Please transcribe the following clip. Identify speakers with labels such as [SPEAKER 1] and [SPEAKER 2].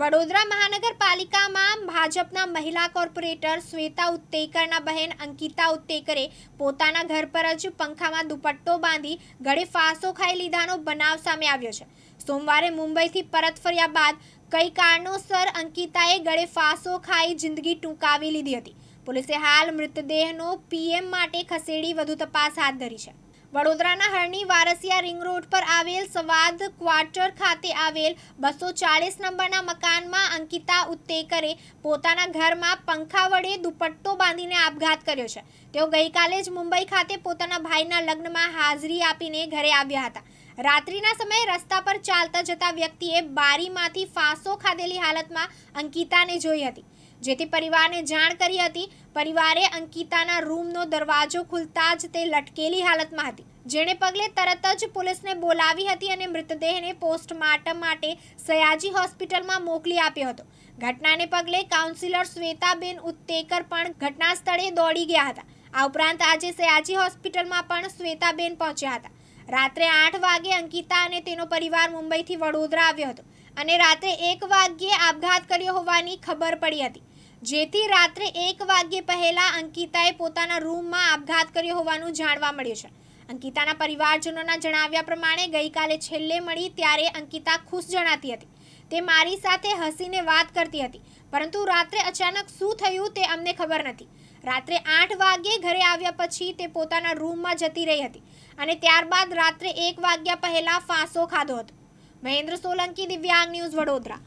[SPEAKER 1] વડોદરા મહાનગરપાલિકામાં ભાજપના મહિલા કોર્પોરેટર શ્વેતા ઉત્તેકરના બહેન અંકિતા ઉત્તેકરે પોતાના ઘર પર જ પંખામાં દુપટ્ટો બાંધી ગળે ફાંસો ખાઈ લીધાનો બનાવ સામે આવ્યો છે. સોમવારે મુંબઈથી પરત ફર્યા બાદ કઈ કારણોસર અંકિતાએ ગળે ફાંસો ખાઈ જિંદગી ટૂંકાવી લીધી હતી. પોલીસે હાલ મૃતદેહનો પીએમ માટે ખસેડી વધુ તપાસ હાથ ધરી છે. વડોદરાના હરણી વારસિયા રિંગ રોડ પર આવેલ સવાદ ક્વાર્ટર ખાતે આવેલ બસો ચાળીસ નંબરના મકાનમાં અંકિતા ઉત્તેકરે પોતાના ઘરમાં પંખા વડે દુપટ્ટો બાંધીને આપઘાત કર્યો છે. તેઓ ગઈકાલે જ મુંબઈ ખાતે પોતાના ભાઈના લગ્નમાં હાજરી આપીને ઘરે આવ્યા હતા. રાત્રિના સમયે રસ્તા પર ચાલતા જતા વ્યક્તિએ બારીમાંથી ફાંસો ખાધેલી હાલતમાં અંકિતાને જોઈ હતી. જેથી પરિવારને જાણ કરી હતી. પરિવારે અંકિતાના રૂમનો દરવાજો ખુલતા જ તે લટકેલી હાલતમાં હતી. જેને પગલે તરત જ પોલીસને બોલાવી હતી અને મૃતદેહને પોસ્ટમોર્ટમ માટે સયાજી હોસ્પિટલમાં મોકલી આપ્યો હતો. ઘટનાને પગલે કાઉન્સિલર શ્વેતાબેન ઉત્તેકર પણ ઘટના સ્થળે દોડી ગયા હતા. આ ઉપરાંત આજે સયાજી હોસ્પિટલમાં પણ શ્વેતાબેન પહોંચ્યા હતા. રાત્રે આઠ વાગે અંકિતા અને તેનો પરિવાર મુંબઈથી વડોદરા આવ્યો હતો અને રાત્રે એક વાગ્યે આપઘાત કર્યો હોવાની ખબર પડી હતી. જેથી રાત્રે એક વાગ્યે પહેલા અંકિતાએ પોતાના રૂમમાં આપઘાત કર્યો હોવાનું જાણવા મળ્યું છે. અંકિતાના પરિવારજનોના જણાવ્યા પ્રમાણે ગઈકાલે છેલ્લે મળી ત્યારે અંકિતા ખુશ જણાતી હતી. તે મારી સાથે હસીને વાત કરતી હતી, પરંતુ રાત્રે અચાનક શું થયું તે અમને ખબર નથી. રાત્રે આઠ વાગ્યે ઘરે આવ્યા પછી તે પોતાના રૂમમાં જતી રહી હતી અને ત્યારબાદ રાત્રે એક વાગ્યા પહેલા ફાંસો ખાધો હતો. મહેન્દ્ર સોલંકી, દિવ્યાંગ ન્યૂઝ વડોદરા.